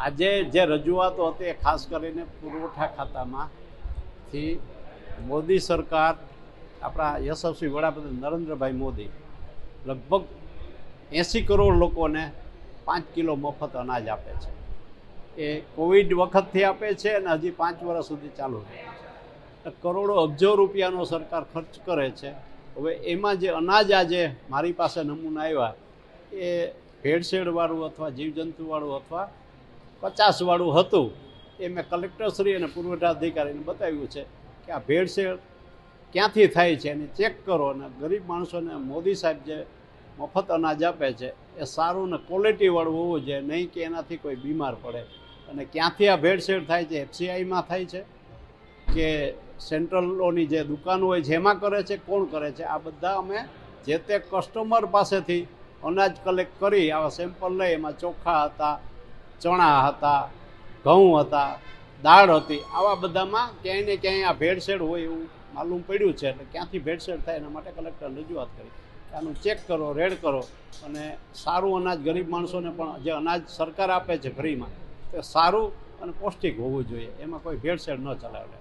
આજે જે રજૂઆતો હતી એ ખાસ કરીને પુરવઠા ખાતામાંથી મોદી સરકાર, આપણા યશસ્વી વડાપ્રધાન નરેન્દ્રભાઈ મોદી, લગભગ એંસી કરોડ લોકોને પાંચ કિલો મફત અનાજ આપે છે. એ કોવિડ વખતથી આપે છે અને હજી પાંચ વર્ષ સુધી ચાલુ રહે છે. કરોડો અબજો રૂપિયાનો સરકાર ખર્ચ કરે છે. હવે એમાં જે અનાજ આજે મારી પાસે નમૂના આવ્યા, એ ભેળસેળવાળું અથવા જીવજંતુવાળું અથવા પચાસવાળું હતું. એ મેં કલેક્ટરશ્રી અને પુરવઠા અધિકારીને બતાવ્યું છે કે આ ભેળસેળ ક્યાંથી થાય છે એને ચેક કરો અને ગરીબ માણસોને મોદી સાહેબ જે મફત અનાજ આપે છે, એ સારું ને ક્વોલિટીવાળું હોવું જોઈએ, નહીં કે એનાથી કોઈ બીમાર પડે. અને ક્યાંથી આ ભેળસેળ થાય છે, એફસીઆઈમાં થાય છે કે સેન્ટ્રલોની જે દુકાનો હોય એમાં કરે છે, કોણ કરે છે? આ બધા અમે જે તે કસ્ટમર પાસેથી અનાજ કલેક્ટ કરી, આવા સેમ્પલ લઈ, એમાં ચોખા હતા ચણા હતા, ઘઉં હતા, દાળ હતી, આવા બધામાં ક્યાંય ને ક્યાંય આ ભેળસેળ હોય એવું માલુમ પડ્યું છે એટલે ક્યાંથી ભેળસેળ થાય એના માટે કલેક્ટર રજૂઆત કરી. આનું ચેક કરો, રેડ કરો અને સારું અનાજ ગરીબ માણસોને પણ જે અનાજ સરકાર આપે છે ફ્રીમાં, તે સારું અને પૌષ્ટિક હોવું જોઈએ, એમાં કોઈ ભેળસેળ ન ચલાવે.